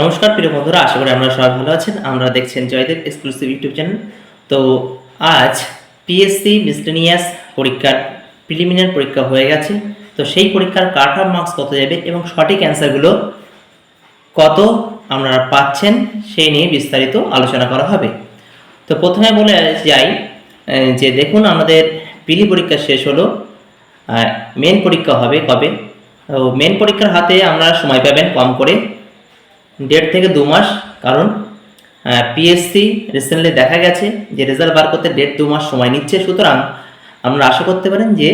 নমস্কার, প্রিয় বন্ধুরা, আশা করি আপনারা সবাই ভালো আছেন। আমরা দেখছেন জয়দেব এক্সক্লুসিভ ইউটিউব চ্যানেল। তো আজ পিএসসি মিসলেনিয়াস পরীক্ষার প্রিলিমিনারি পরীক্ষা হয়ে গেছে। তো সেই পরীক্ষার কাট অফ মার্কস কত যাবে এবং সঠিক অ্যান্সারগুলো কত আপনারা পাচ্ছেন, সেই নিয়ে বিস্তারিত আলোচনা করা হবে। তো প্রথমে বলে যাই যে দেখুন, আমাদের পিলি পরীক্ষা শেষ হলো। মেন পরীক্ষা হবে কবে? মেন পরীক্ষার হাতে আপনারা সময় পাবেন কম করে। দেড় থেকে দু মাস, কারণ পিএসসি রিসেন্টলি দেখা গেছে যে রেজাল্ট বার করতে দেড় দু মাস সময় নিচ্ছে। সুতরাং আমরা আশা করতে পারেন যে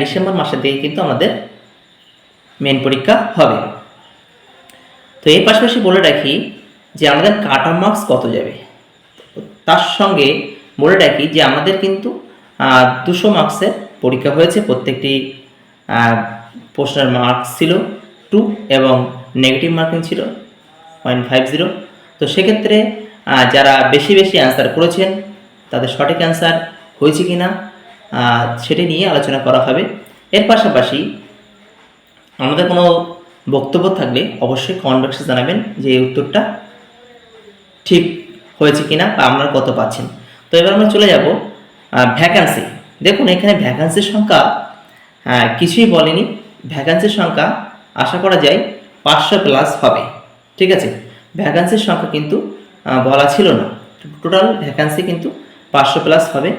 ডিসেম্বর মাসের দিকে কিন্তু আমাদের মেন পরীক্ষা হবে। তো এর পাশাপাশি বলে রাখি যে আমাদের কাট মার্কস কত যাবে? তার সঙ্গে বলে রাখি যে আমাদের কিন্তু দুশো মার্কসের পরীক্ষা হয়েছে। প্রত্যেকটি প্রশ্নের মার্কস ছিল টু এবং নেগেটিভ মার্কিং ছিল। Point five zero. তো সেক্ষেত্রে যারা বেশি বেশি অ্যান্সার করেছেন, তাদের সঠিক অ্যান্সার হয়েছে কি না সেটি নিয়ে আলোচনা করা হবে। এর পাশাপাশি আমাদের কোনো বক্তব্য থাকলে অবশ্যই কমেন্ট বক্সে জানাবেন যে এই উত্তরটা ঠিক হয়েছে কিনা বা আপনারা কত পাচ্ছেন। তো এবার আমরা চলে যাব ভ্যাকান্সি দেখুন, এখানে ভ্যাকান্সির সংখ্যা কিছুই বলেনি। ভ্যাকান্সির সংখ্যা আশা করা যায় পাঁচশো প্লাস হবে। ঠিক আছে? ভ্যাকান্সির সংখ্যা কিন্তু বলা ছিল না। টোটাল ভ্যাকান্সি কিন্তু পাঁচশো প্লাস হবে।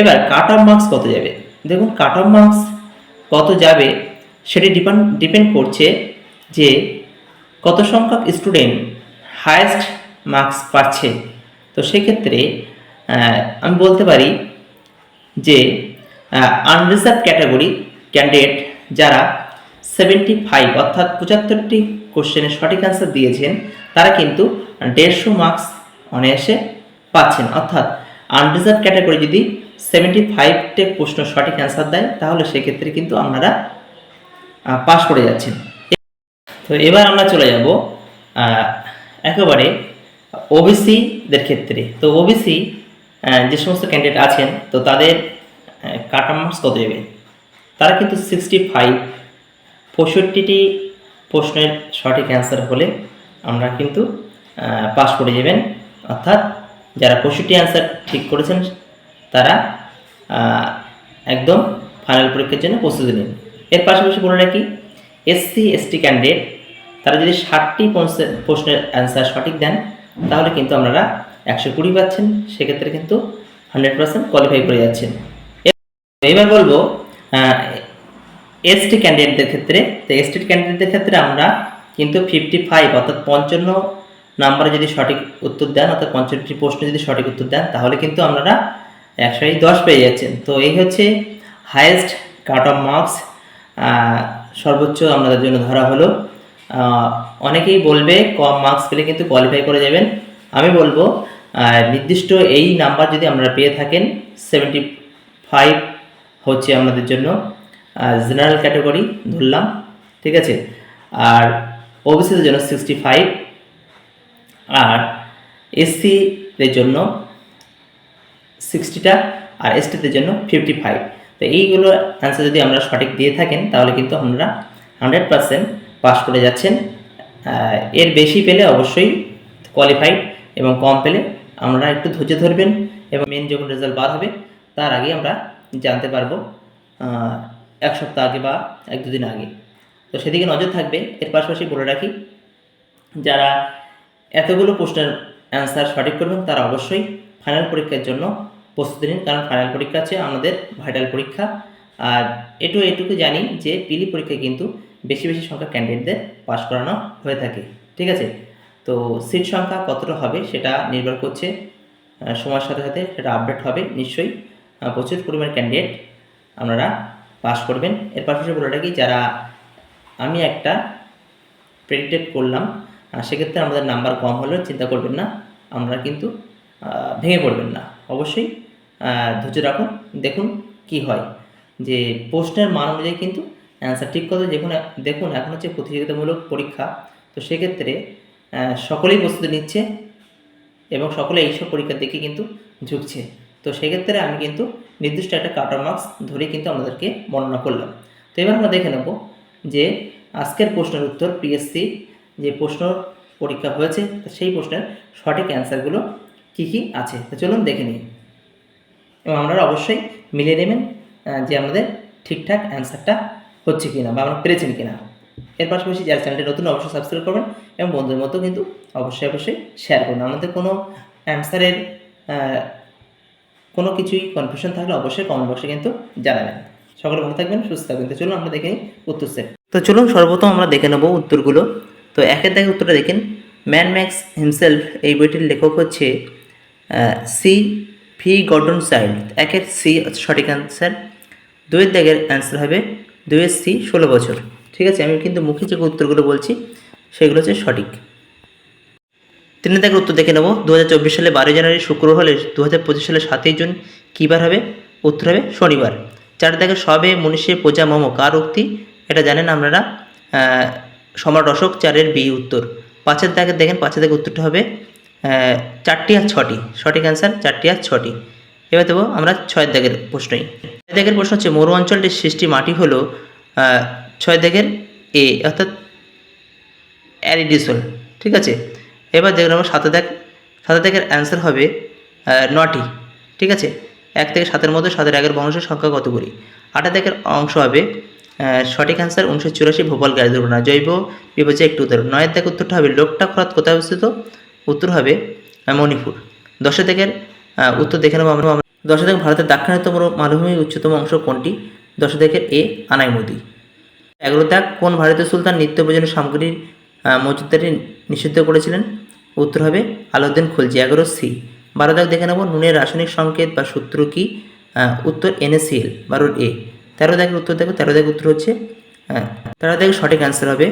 এবার কাট অফ মার্কস কত যাবে? দেখুন কাট অফ মার্কস কত যাবে সেটি ডিপেন্ড ডিপেন্ড করছে যে কত সংখ্যক স্টুডেন্ট হায়েস্ট মার্কস পাচ্ছে। তো সেক্ষেত্রে আমি বলতে পারি যে আনরিজার্ভ ক্যাটাগরি ক্যান্ডিডেট যারা সেভেন্টি ফাইভ অর্থাৎ পঁচাত্তরটি কোশ্চেনের সঠিক অ্যান্সার দিয়েছেন, তারা কিন্তু দেড়শো মার্কস অনায়াসে পাচ্ছেন। অর্থাৎ আনরিজার্ভ ক্যাটাগরি যদি সেভেন্টি ফাইভটে প্রশ্ন সঠিক অ্যান্সার দেয়, তাহলে সেক্ষেত্রে কিন্তু আপনারা পাস করে যাচ্ছেন। তো এবার আমরা চলে যাব একেবারে ওবিসিদের ক্ষেত্রে। তো ওবিসি যে সমস্ত ক্যান্ডিডেট আছেন, তো তাদের কাটা মার্কস কত যাবে? তারা কিন্তু সিক্সটি ফাইভ পঁয়ষট্টিটি প্রশ্নের সঠিক অ্যান্সার হলে আমরা কিন্তু পাস করে যাবেন। অর্থাৎ যারা পঁয়ষট্টি অ্যান্সার ঠিক করেছেন, তারা একদম ফাইনাল পরীক্ষার জন্য প্রস্তুতি নিন। এর পাশাপাশি বলে রাখি এসসি এসটি ক্যান্ডিডেট তারা যদি ষাটটি প্রশ্নের অ্যান্সার সঠিক দেন, তাহলে কিন্তু আপনারা একশো কুড়ি পাচ্ছেন। সেক্ষেত্রে কিন্তু হান্ড্রেড পার্সেন্ট কোয়ালিফাই করে যাচ্ছেন। এবার বলব এসটি ক্যান্ডিডেটদের ক্ষেত্রে, তো এসটি ক্যান্ডিডেটদের ক্ষেত্রে আমরা কিন্তু ফিফটি ফাইভ অর্থাৎ পঞ্চান্ন নাম্বারে যদি সঠিক উত্তর দেন, অর্থাৎ পঞ্চান্নটি প্রশ্ন যদি সঠিক উত্তর দেন, তাহলে কিন্তু আপনারা একশো দশ পেয়ে যাচ্ছেন। তো এই হচ্ছে হায়েস্ট কাট অফ মার্কস সর্বোচ্চ আপনাদের জন্য ধরা হলো। অনেকেই বলবে কম মার্কস পেলে কিন্তু কোয়ালিফাই করে যাবেন। আমি বলব নির্দিষ্ট এই নাম্বার যদি আপনারা পেয়ে থাকেন সেভেন্টি ফাইভ হচ্ছে আমাদের জন্য। জেনারেল ক্যাটাগরি ধরলাম, ঠিক আছে? আর ওবিসিদের জন্য সিক্সটি ফাইভ আর এসসিদের জন্য সিক্সটিটা আর এসটিদের জন্য ফিফটি ফাইভ তো এইগুলো অ্যান্সার যদি আমরা সঠিক দিয়ে থাকেন, তাহলে কিন্তু আমরা হান্ড্রেড পারসেন্ট পাস করে যাচ্ছেন। এর বেশি পেলে অবশ্যই কোয়ালিফাইড এবং কম পেলে আমরা একটু ধৈর্য ধরবেন এবং মেন যখন রেজাল্ট বার হবে, তার আগে আমরা জানতে পারব এক সপ্তাহ আগে বা এক দুদিন আগে। তো সেদিকে নজর থাকবে। এর পাশাপাশি বলে রাখি, যারা এতগুলো প্রশ্নের অ্যান্সার সঠিক করবেন, তারা অবশ্যই ফাইনাল পরীক্ষার জন্য প্রস্তুতি নিন। কারণ ফাইনাল পরীক্ষা আছে আমাদের ভাইটাল পরীক্ষা। আর এটু এটুকু জানি যে পিলি পরীক্ষায় কিন্তু বেশি বেশি সংখ্যা ক্যান্ডিডেটদের পাশ করানো হয়ে থাকে। ঠিক আছে? তো সিট সংখ্যা কতটা হবে সেটা নির্ভর করছে সময়ের সাথে সাথে সেটা আপডেট হবে। নিশ্চয়ই প্রচুর পরিমাণ ক্যান্ডিডেট আপনারা পাস করবেন। এর পাশাপাশি বলে রাখি, যারা আমি একটা প্রেডিক্টেড করলাম সেক্ষেত্রে আমাদের নাম্বার কম হলেও চিন্তা করবেন না। আমরা কিন্তু ভেঙে পড়বেন না। অবশ্যই ধৈর্য রাখুন। দেখুন কি হয়। যে প্রশ্নের মান অনুযায়ী কিন্তু অ্যান্সার ঠিক কথা দেখুন দেখুন এখন হচ্ছে প্রতিযোগিতামূলক পরীক্ষা। তো সেক্ষেত্রে সকলেই প্রস্তুতি নিচ্ছে এবং সকলে এইসব পরীক্ষার দিকে কিন্তু ঝুঁকছে। তো সেক্ষেত্রে আমি কিন্তু নির্দিষ্ট একটা কাটার মার্কস ধরে কিন্তু আমাদেরকে বর্ণনা করলাম। তো এবার আমরা দেখে নেব যে আজকের প্রশ্নের উত্তর পিএসসি যে প্রশ্ন পরীক্ষা হয়েছে সেই প্রশ্নের সঠিক অ্যান্সারগুলো কী কী আছে? তো চলুন দেখে নিই। এবং আপনারা অবশ্যই মিলিয়ে নেবেন যে আমাদের ঠিকঠাক অ্যান্সারটা হচ্ছে কিনা বা আমরা পেরেছেন কিনা। এর পাশাপাশি যারা চ্যানেলটি নতুন অবশ্যই সাবস্ক্রাইব করবেন এবং বন্ধুদের মতো কিন্তু অবশ্যই অবশ্যই শেয়ার করুন আমাদের কোনো অ্যান্সারের কোনো কিছুই কনফিউশন থাকলে অবশ্যই কমেন্ট বক্সে কিন্তু জানাবেন। সকলে ভালো থাকবেন, সুস্থ থাকবেন। তো চলুন আমরা দেখে নিই উত্তর সেট তো চলুন সর্বপ্রথম আমরা দেখে নেব উত্তরগুলো। তো একের দাগে উত্তরটা দেখেন। ম্যান ম্যাক্স হিমসেলফ এই বইটির লেখক হচ্ছে সি ফি গর্ডন চাইল্ড একের সি সঠিক অ্যান্সার দুইয়ের দাগের অ্যান্সার হবে দুইয়ের সি ষোলো বছর। ঠিক আছে, আমি কিন্তু মুখে যে উত্তরগুলো বলছি, সেগুলো হচ্ছে সঠিক। তিন দাগের উত্তর দেখে নেব। দু হাজার চব্বিশ সালে বারোই জানুয়ারি শুক্র হলে দু হাজার পঁচিশ সালে সাতই জুন কী বার হবে? উত্তর হবে শনিবার। চার দাগের সবে, মনীষে প্রজা মম, কার উক্তি? এটা জানেন আপনারা সম্রাট অশোক চারের বি উত্তর। পাঁচের দাগের দেখেন, পাঁচের দাগের উত্তরটা হবে চারটি আর ছটি। সঠিক অ্যান্সার চারটি আর ছটি। এবার দেবো আমরা ছয় দাগের প্রশ্নই। ছয় দাগের প্রশ্ন হচ্ছে, মরু অঞ্চলটির সৃষ্টি মাটি হলো ছয় দাগের এ অর্থাৎ অ্যারিডিসল। ঠিক আছে? এবার দেখলাম আমরা সাথে দেখ সাথে দেখের অ্যান্সার হবে নটি ঠিক আছে? এক থেকে সাতের মধ্যে সাতের একের বংশের সংখ্যা কতগুলি আটা দেখের অংশ হবে সঠিক অ্যান্সার উনিশশো চুরাশি ভোপাল গাড়ি দুর্ঘটনা জৈব বিপর্যয় একটু উত্তর নয়ের থেকে উত্তরটা হবে লোকটা খরচ কোথায় অবস্থিত? উত্তর হবে মণিপুর। দিকের আহ, উত্তর দেখে নেব আমরা। দশের থেকে ভারতের দাক্ষিণাত্যম মালভূমির উচ্চতম অংশ কোনটি? দশের দিকের এ আনাই নদী এগারো দাগ কোন ভারতীয় সুলতান নিত্য প্রয়োজনীয় সামগ্রীর মজুদারি নিষিদ্ধ করেছিলেন। উত্তর হবে আলাউদ্দিন খুলজি, এগারো সি। বারো দাগ দেখে নেব, নুনের রাসায়নিক সংকেত বা সূত্র কি? উত্তর এনএসিএল বারোর এ। তেরো দাগের উত্তর দেখো, তেরো দাগের উত্তর হচ্ছে তেরো দাগের সঠিক অ্যান্সার হবে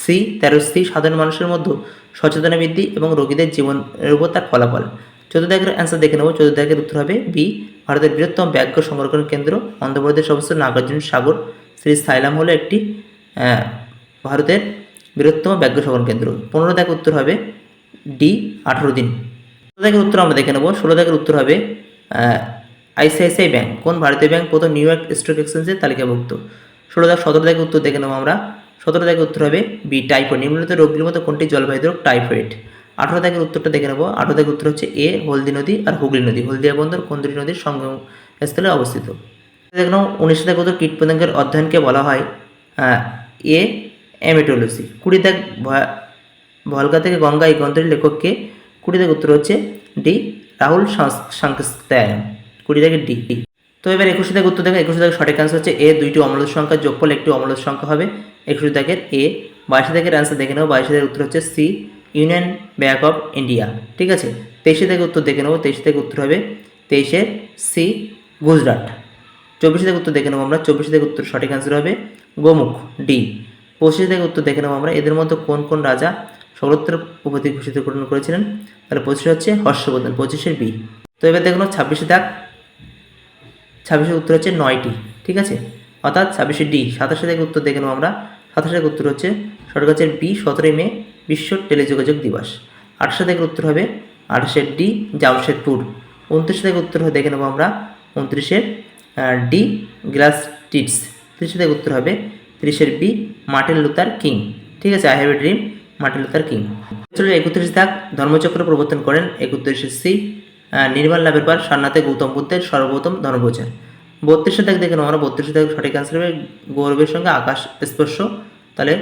সি, তেরো সি, সাধারণ মানুষের মধ্যে সচেতনা বৃদ্ধি এবং রোগীদের জীবনের উপর তার ফলাফল। চতুর্থ দাগের অ্যান্সার দেখে নেব চতুর্থ দাগের উত্তর হবে বি ভারতের বৃহত্তম ব্যাঘ্র সংরক্ষণ কেন্দ্র, অন্ধ্রপ্রদেশ অবস্থিত নাগার্জুন সাগর। শ্রী সাইলাম হলো একটি ভারতের বৃহত্তম ব্যাঘ্র সংরক্ষণ কেন্দ্র। পনেরো দাগের উত্তর হবে ডি, আঠারো দিন। ষোলো দাগের উত্তর আমরা দেখে নেব। ষোলো দাগের উত্তর হবে আইসিআইসিআই ব্যাংক। কোন ভারতীয় ব্যাংক প্রথম নিউ ইয়র্ক স্টক এক্সচেঞ্জের তালিকাভুক্ত? ষোলো দাগ, সতেরো দাগের উত্তর দেখে নেব আমরা। সতেরো দাগের উত্তর হবে বি, টাইফয়েড। নিম্নলিখিত রোগগুলির মধ্যে কোনটি জলবাহিত রোগ? টাইফয়েড। আঠারো দাগের উত্তরটা দেখে নেব। আঠারো দাগের উত্তর হচ্ছে এ, হলদি নদী আর হুগলি নদী। হলদিয়া বন্দর কোন দুটি নদীর সঙ্গম স্থলে অবস্থিত? দেখে নাও, উনিশ দাগ উত্তর কীটপতঙ্গের অধ্যয়নকে বলা হয় এ এমেটোলজি কুড়ি দাগ ভলগা থেকে গঙ্গা এই গ্রন্থের লেখককে কুড়ি দাগের উত্তর হচ্ছে ডি রাহুল সাংস্তায়ন কুড়ি দাগের ডি। ডি তো এবার একুশে দাগের উত্তর দেখো। একুশে দাগের সঠিক অ্যান্সার হচ্ছে এ, দুইটি অমূল্য সংখ্যার যোগফল একটি অমূল্য সংখ্যা হবে। একুশে দাগের এ, বাইশে দাগের অ্যান্সার দেখে নেব বাইশে দাগের উত্তর হচ্ছে C union bank of India ঠিক আছে? তেইশে দাগের উত্তর দেখে নেব তেইশে দাগের উত্তর হবে তেইশের সি, গুজরাট। চব্বিশে থেকে উত্তর দেখে নেব আমরা। চব্বিশে থেকে উত্তর সঠিক অ্যান্সার হবে গোমুখ, ডি। পঁচিশে থেকে উত্তর দেখে নেব আমরা। এদের মধ্যে কোন কোন রাজা সর্বত্র উপাধি ঘোষিত গ্রহণ করেছিলেন? তাহলে পঁচিশে হচ্ছে হর্ষবর্ধন পঁচিশের বি। তো এবার দেখুন ছাব্বিশে দাগ ছাব্বিশের উত্তর হচ্ছে নয়টি, ঠিক আছে? অর্থাৎ ছাব্বিশে ডি, সাতাশে থেকে উত্তর দেখে নেব আমরা। সাতাশে থেকে উত্তর হচ্ছে হচ্ছে বি, সতেরোই মে, বিশ্ব টেলিযোগাযোগ দিবস। আঠাশে থেকে উত্তর হবে আঠাশের ডি, জামশেদপুর। উনত্রিশে থেকে উত্তর দেখে নেব আমরা উনত্রিশের ডি, গ্লাস টিটস। তিরিশে থেকে উত্তর হবে তিরিশের বি, মার্টিন লুথার কিং। ঠিক আছে I have a dream Martin Luther King. একত্রিশ দাগ ধর্মচক্র প্রবর্তন করেন। একত্রিশে সি নির্মাণ লাভের পর সারনাথে গৌতম বুদ্ধের সর্বপ্রথম ধর্মপ্রচার বত্রিশে দাগ দেখে আমরা। বত্রিশে দাগ সঠিক আনসার হবে গৌরবের সঙ্গে আকাশ স্পর্শ। তাহলে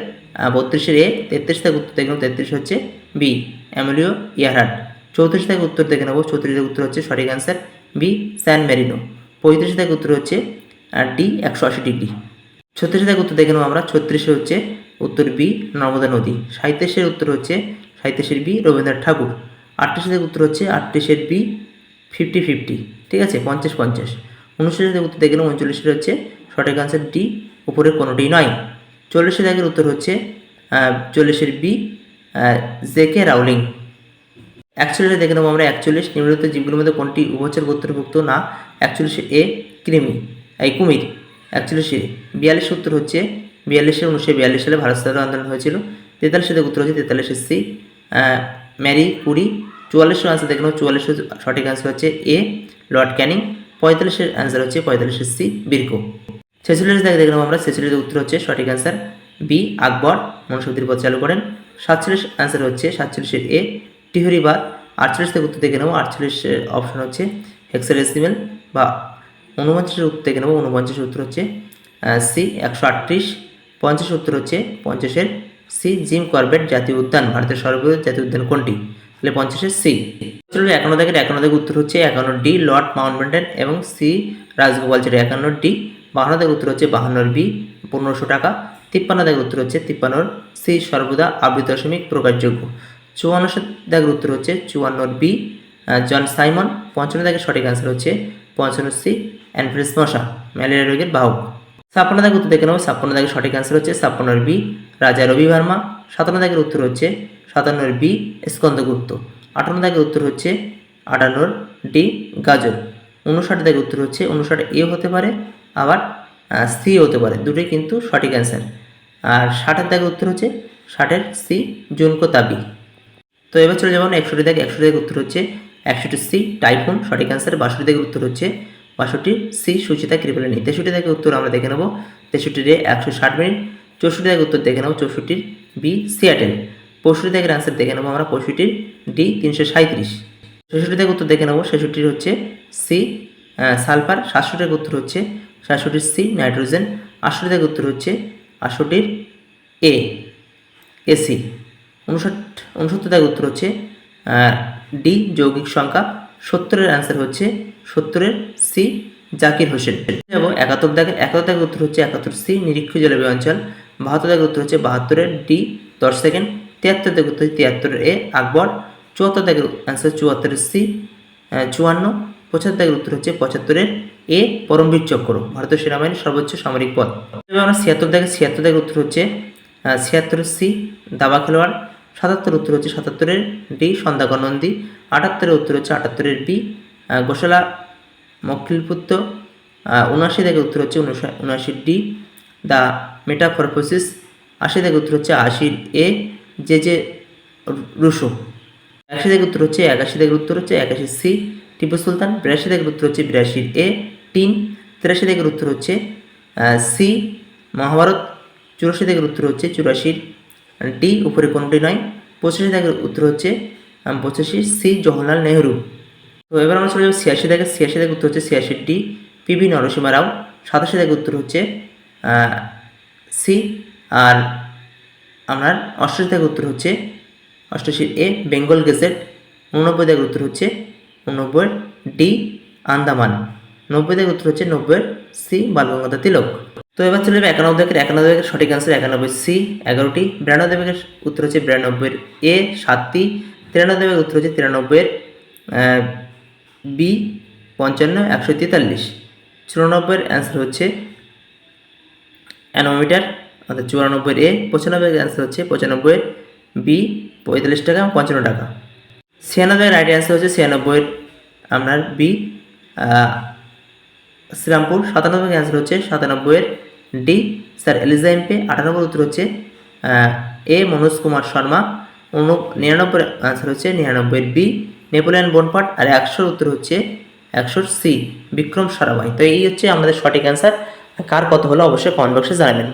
বত্রিশের এ, তেত্রিশ থেকে উত্তর দেখে নেব তেত্রিশ হচ্ছে বি অ্যামুলিও ইয়ারহাট। চৌত্রিশ থেকে উত্তর দেখে নেব চৌত্রিশ থেকে উত্তর হচ্ছে সঠিক অ্যান্সার বি, স্যান মেরিনো। পঁয়ত্রিশ থেকে উত্তর হচ্ছে ডি, একশো আশি ডিগ্রি। ছত্রিশে থেকে উত্তর দেখে নেব আমরা। ছত্রিশে হচ্ছে উত্তর বি নর্মদা নদী। সাঁত্রিশের উত্তর হচ্ছে সাঁত্রিশের বি রবীন্দ্রনাথ ঠাকুর। আটত্রিশে থেকে উত্তর হচ্ছে আটত্রিশের বি ফিফটি ফিফটি। ঠিক আছে? পঞ্চাশ পঞ্চাশ। উনচল্লিশে থেকে উত্তর দেখে নেব। উনচল্লিশের হচ্ছে সঠিক আনসার ডি উপরের কোনোটি নয়। চল্লিশে দাগের উত্তর হচ্ছে চল্লিশের বি জেকে রাউলিং। একচল্লিশে দেখে নেব আমরা একচল্লিশ। নিম্নলিখিত জীবগুলোর মধ্যে কোনটি উভচর গোত্রভুক্ত না? একচল্লিশে এ, কৃমি। এই কুমির। একচল্লিশে বিয়াল্লিশ উত্তর হচ্ছে বিয়াল্লিশে উনিশশো বিয়াল্লিশ সালে ভারত স্বাধীনতা আন্দোলন হয়েছিল। তেতাল্লিশে উত্তর হচ্ছে তেতাল্লিশে সি ম্যারি কুরি। চুয়াল্লিশের আনসার দেখে নেব চুয়াল্লিশের সঠিক আনসার হচ্ছে এ, লর্ড ক্যানিং। পঁয়তাল্লিশের অ্যান্সার হচ্ছে পঁয়তাল্লিশের সি, বীরকো। ছেচল্লিশ দেখে নেব আমরা ছেচল্লিশের উত্তর হচ্ছে সঠিক অ্যান্সার বি, আকবর। মনুষ্যবৃত্তির পথ চালু করেন। সাতচল্লিশ অ্যান্সার হচ্ছে সাতচল্লিশের এ, টিহরি বা আটচল্লিশ থেকে উত্তর দেখে নেব আটচল্লিশের অপশন হচ্ছে হেক্সাডেসিমেল বা ঊনপঞ্চাশের উত্তর দেখে নেব। ঊনপঞ্চাশের উত্তর হচ্ছে সি একশো আটত্রিশ। পঞ্চাশ উত্তর হচ্ছে, পঞ্চাশের সি জিম কর্বেট জাতীয় উদ্যান, ভারতের সর্ববৃহৎ জাতীয় উদ্যান কোনটি? তাহলে পঞ্চাশের সি একান্ন দাগের একান্ন দাগের উত্তর হচ্ছে একান্ন ডি, লর্ড মাউন্টব্যাটেন এবং সি রাজগোপালচারী একান্ন ডি। বাহান্ন দাগের উত্তর হচ্ছে বাহান্নর বি পনেরোশো টাকা। তিপ্পান্ন দাগের উত্তর হচ্ছে তিপ্পান্নর সি সর্বদা আবৃত দশমিক প্রকাশযোগ্য। চুয়ান্ন দাগের উত্তর হচ্ছে চুয়ান্নর বি জন সাইমন। পঞ্চান্ন দাগের সঠিক অ্যান্সার হচ্ছে পঞ্চান্ন সি অ্যানফ্রিস মশা ম্যালেরিয়া রোগের বাহক। ছাপ্পান্ন দাগের উত্তর দেখে নেব। ছাপ্পান্ন দাগের সঠিক অ্যান্সার হচ্ছে ছাপ্পান্নর বি, রাজা রবি ভার্মা। সাতান্ন দাগের উত্তর হচ্ছে সাতান্নর বি, স্কন্দগুপ্ত। আটান্ন দাগের উত্তর হচ্ছে আটান্নর ডি গাজল উনষাট দাগের উত্তর হচ্ছে উনষাট এ হতে পারে, আবার সি হতে পারে। দুটোই কিন্তু সঠিক অ্যান্সার আর ষাটের দাগের উত্তর হচ্ছে ষাটের সি, জুনকো তাবি। তো এবার চলে যাব একষট্টি দাগে। একষট্টি দাগের উত্তর হচ্ছে একষট্টি সি, টাইফুন। সঠিক অ্যান্সার বাষট্টি দাগের উত্তর হচ্ছে বাষট্টি সি সুচিতা কৃপলিনী তেষট্টি দাগের উত্তর আমরা দেখে নেব। তেষট্টির এ একশো ষাট মিনিট। চৌষট্টি দাগের উত্তর দেখে নেব চৌষট্টির বি সিয়াটেল পঁয়ষট্টি থেকে অ্যান্সার দেখে নেব আমরা পঁয়ষট্টির ডি তিনশো সাঁত্রিশ ছেষট্টি দাগের উত্তর দেখে নেব ছেষট্টির হচ্ছে সি সালফার। সাতষট্টি দাগের উত্তর হচ্ছে সাতষট্টির সি নাইট্রোজেন। আটষট্টি দাগের উত্তর হচ্ছে আটষট্টির এ, এসি। উনষাট, উনসত্তর দাগের উত্তর হচ্ছে ডি যৌগিক সংখ্যা। সত্তরের অ্যান্সার হচ্ছে সত্তরের সি জাকির হোসেন। যাব একাত্তর দাগের একাত্তর দাগের উত্তর হচ্ছে একাত্তর সি নিরীক্ষ জলবায়ু অঞ্চল। বাহাত্তর দাগের উত্তর হচ্ছে বাহাত্তরের ডি দশ সেকেন্ড তিয়াত্তর দাগের উত্তর তিয়াত্তরের এ আকবর। চুয়াত্তর দাগের অ্যান্সার চুয়াত্তরের সি চুয়ান্ন। পঁচাত্তর দাগের উত্তর হচ্ছে পঁচাত্তরের এ পরমবীর চক্র, ভারতীয় সেনাবাহিনীর সর্বোচ্চ সামরিক পদ। এবার আমরা ছিয়াত্তর দাগের ছিয়াত্তর দাগের উত্তর হচ্ছে ছিয়াত্তর সি দাবা খেলোয়াড়। সাতাত্তর উত্তর হচ্ছে সাতাত্তরের ডি সন্ধ্যাকর নন্দী আটাত্তরের উত্তর হচ্ছে আটাত্তরের বি গোশালা মক্কিলপুত্র। উনআশি থেকে উত্তর হচ্ছে উনআশির ডি, দ্য মেটাফরফোসিস আশি থেকে উত্তর হচ্ছে আশির এ যে যে রুশো। একাশি থেকে উত্তর হচ্ছে একাশি থেকে উত্তর হচ্ছে একাশি সি, টিপু সুলতান। বিরাশি থেকে উত্তর হচ্ছে বিরাশির এ টিন তিরাশি থেকে উত্তর হচ্ছে সি, মহাভারত। চুরাশি থেকে উত্তর হচ্ছে চুরাশির ডি উপরে কোনটি নয়? পঁচাশি থেকে উত্তর হচ্ছে পঁচাশি সি জওহরলাল নেহরু। তো এবার আমরা চলে যাব ছিয়াশি থেকে ছিয়াশি থেকে উত্তর হচ্ছে ছিয়াশি ডি পিবি নরসিমা রাও। সাতাশি থেকে উত্তর হচ্ছে সি আর আপনার অষ্টাশি থেকে উত্তর হচ্ছে, অষ্টাশির এ বেঙ্গল গেজেট। উননব্বই থেকে উত্তর হচ্ছে উননব্বই ডি আন্দামান। নব্বই থেকে উত্তর হচ্ছে নব্বই সি বালগঙ্গাধর তিলক। তো এবার চলে যাবে একানব্বই থেকে একানব্বই থেকে সঠিক অ্যান্সার একানব্বই সি এগারোটি। বিরানব্বই থেকে উত্তর হচ্ছে বিরানব্বইয়ের এ সাতটি। তিরানব্বই থেকে উত্তর হচ্ছে তিরানব্বইয়ের বি পঞ্চান্ন, একশো তেতাল্লিশ। চুরানব্বইয়ের অ্যান্সার হচ্ছে অ্যানোমিটার, অর্থাৎ চুরানব্বইয়ের এ পঁচানব্বই অ্যান্সার হচ্ছে পঁচানব্বইয়ের বি পঁয়তাল্লিশ টাকা এবং পঞ্চান্ন টাকা। ছিয়ানব্বইয়ের রাইট অ্যান্সার হচ্ছে ছিয়ানব্বইয়ের, আপনার বি শ্রীরামপুর সাতানব্বই অ্যান্সার হচ্ছে সাতানব্বইয়ের ডি স্যার এলিজা এমপে আটানব্বই উত্তর হচ্ছে এ মনোজ কুমার শর্মা উন নিরানব্বই অ্যান্সার হচ্ছে নিরানব্বইয়ের বি নেপোলিয়ান বনপাট, আর একশোর উত্তর হচ্ছে একশোর সি বিক্রম সারাভাই তো এই হচ্ছে আমাদের সঠিক অ্যান্সার কার কত হলো অবশ্যই কমেন্ট বক্সে জানাবেন।